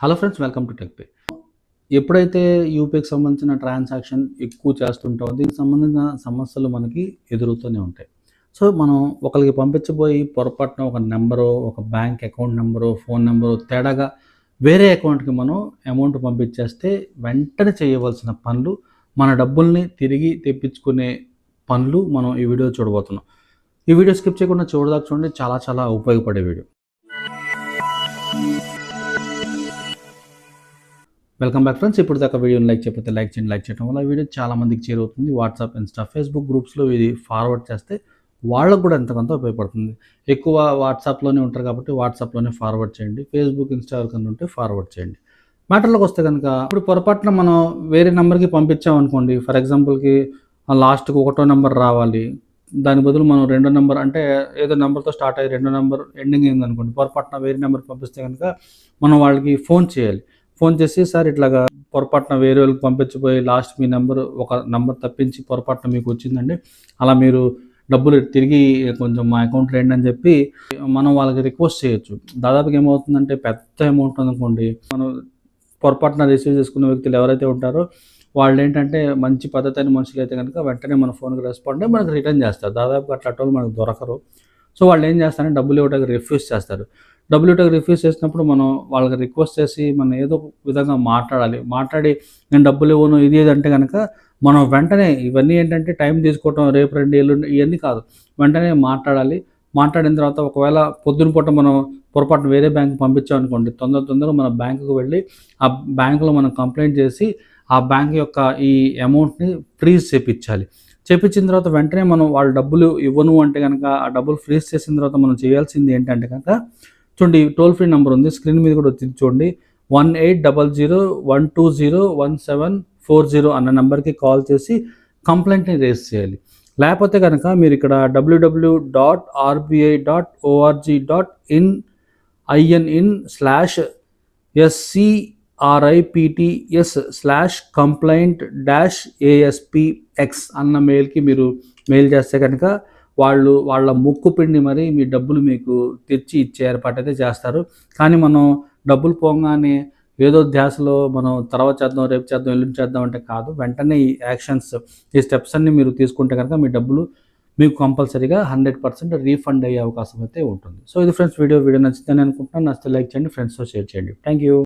Hello friends welcome to tech pay ఎప్పుడైతే యూపీకి సంబంధించిన ట్రాన్సాక్షన్ ఎక్కువ చేస్తుంటామో దీనికి సంబంధించిన సమస్యలు మనకి ఎదురుతూనే ఉంటాయి. సో మనం ఒకరికి పంపించబోయి పొరపాటున ఒక నెంబరు ఒక bank account number phone number తేడాగా వేరే అకౌంట్కి మనం అమౌంట్ పంపించేస్తే వెంటనే చేయవలసిన పనులు మన డబ్బుల్ని తిరిగి తెప్పించుకునే పనులు మనం ఈ వీడియో చూడబోతున్నాం. ఈ వీడియో స్కిప్ చేయకుండా చూడదాకా చూడండి. చాలా చాలా ఉపయోగపడే వీడియో. వెల్కమ్ బ్యాక్ ఫ్రెండ్స్ ఇప్పుడు దాకా వీడియోని లైక్ చేయకపోతే లైక్ చేయండి. లైక్ చేయడం వల్ల వీడియో చాలా మందికి చేరువుతుంది. వాట్సాప్ ఇన్స్టా ఫేస్బుక్ గ్రూప్స్లో ఇది ఫార్వర్డ్ చేస్తే వాళ్ళకు కూడా ఎంతకంత ఉపయోగపడుతుంది. ఎక్కువ వాట్సాప్లోనే ఉంటారు కాబట్టి వాట్సాప్లోనే ఫార్వర్డ్ చేయండి. ఫేస్బుక్ ఇన్స్టా కన్నా ఉంటే ఫార్వర్డ్ చేయండి. మ్యాటర్లోకి వస్తే కనుక ఇప్పుడు పొరపాటున మనం వేరే నెంబర్కి పంపించాం అనుకోండి. ఫర్ ఎగ్జాంపుల్కి లాస్ట్కి ఒకటో నెంబర్ రావాలి. దాని బదులు మనం రెండో నెంబర్ అంటే ఏదో నెంబర్తో స్టార్ట్ అయ్యి రెండో నెంబర్ ఎండింగ్ అయింది అనుకోండి. పొరపాటున వేరే నెంబర్ పంపిస్తే కనుక మనం వాళ్ళకి ఫోన్ చేయాలి. ఫోన్ చేసి సార్ ఇట్లాగా పొరపాటున వేరే వాళ్ళకి పంపించిపోయి లాస్ట్ మీ నెంబర్ ఒక నెంబర్ తప్పించి పొరపాటున మీకు వచ్చిందండి. అలా మీరు డబ్బులు తిరిగి కొంచెం మా అకౌంట్ రండి అని చెప్పి మనం వాళ్ళకి రిక్వెస్ట్ చేయొచ్చు. దాదాపుగా ఏమవుతుందంటే పెద్ద అమౌంట్ అనుకోండి మనం పొరపాటున రిసీవ్ చేసుకున్న వ్యక్తులు ఎవరైతే ఉంటారో వాళ్ళు ఏంటంటే మంచి పద్ధతి అయిన మనుషులు అయితే కనుక వెంటనే మన ఫోన్కి రెస్పాండ్ అయ్యి మనకు రిటర్న్ చేస్తారు. దాదాపుగా అట్లా అటువంటి మనకు దొరకరు. సో వాళ్ళు ఏం చేస్తారంటే డబ్బులు ఇవ్వడానికి రిఫ్యూజ్ చేస్తారు. డబ్ల్యూటీకి రిఫ్యూజ్ చేసినప్పుడు మనం వాళ్ళకి రిక్వెస్ట్ చేసి మనం ఏదో ఒక విధంగా మాట్లాడాలి. మాట్లాడి నేను డబ్బులు ఇవ్వను ఇది ఏదంటే కనుక మనం వెంటనే ఇవన్నీ ఏంటంటే టైం తీసుకోవటం రేపు రెండు ఎల్లుండి ఇవన్నీ కాదు. వెంటనే మాట్లాడాలి. మాట్లాడిన తర్వాత ఒకవేళ పొద్దున పూట మనం పొరపాటు వేరే బ్యాంక్ పంపించాం అనుకోండి తొందర తొందరగా మన బ్యాంకుకు వెళ్ళి ఆ బ్యాంకులో మనం కంప్లైంట్ చేసి ఆ బ్యాంక్ యొక్క ఈ అమౌంట్ని ఫ్రీజ్ చేపించాలి చేపించిన తర్వాత వెంటనే మనం వాళ్ళు డబ్బులు ఇవ్వను అంటే కనుక ఆ డబ్బులు ఫ్రీజ్ చేసిన తర్వాత మనం చేయాల్సింది ఏంటంటే కనుక చూడండి టోల్ ఫ్రీ నెంబర్ ఉంది. స్క్రీన్ మీద కూడా వచ్చింది చూడండి. One eight double zero one two zero one seven four zero అన్న నెంబర్కి కాల్ చేసి కంప్లైంట్ని రేస్ చేయాలి. లేకపోతే కనుక మీరు ఇక్కడ WW dot RBI dot ORG dot in IN in slash SCRIPTS slash complaint dash ASPX అన్న మెయిల్కి మీరు మెయిల్ చేస్తే కనుక వాళ్ళు వాళ్ళ ముక్కు పిండి మరి మీ డబ్బులు మీకు తెచ్చి ఇచ్చే ఏర్పాటు అయితే చేస్తారు. కానీ మనం డబ్బులు పోగానే ఏదో ధ్యాసలో మనం తర్వాత చేద్దాం రేపు చేద్దాం ఎల్లుండి చేద్దాం అంటే కాదు. వెంటనే ఈ యాక్షన్స్ ఈ స్టెప్స్ అన్ని మీరు తీసుకుంటే కనుక మీ డబ్బులు మీకు కంపల్సరీగా హండ్రెడ్ పర్సెంట్ రీఫండ్ అయ్యే అవకాశం అయితే ఉంటుంది. సో ఇది ఫ్రెండ్స్ వీడియో వీడియో నచ్చిందని అనుకుంటున్నాను. నచ్చితే లైక్ చేయండి ఫ్రెండ్స్తో షేర్ చేయండి. Thank you.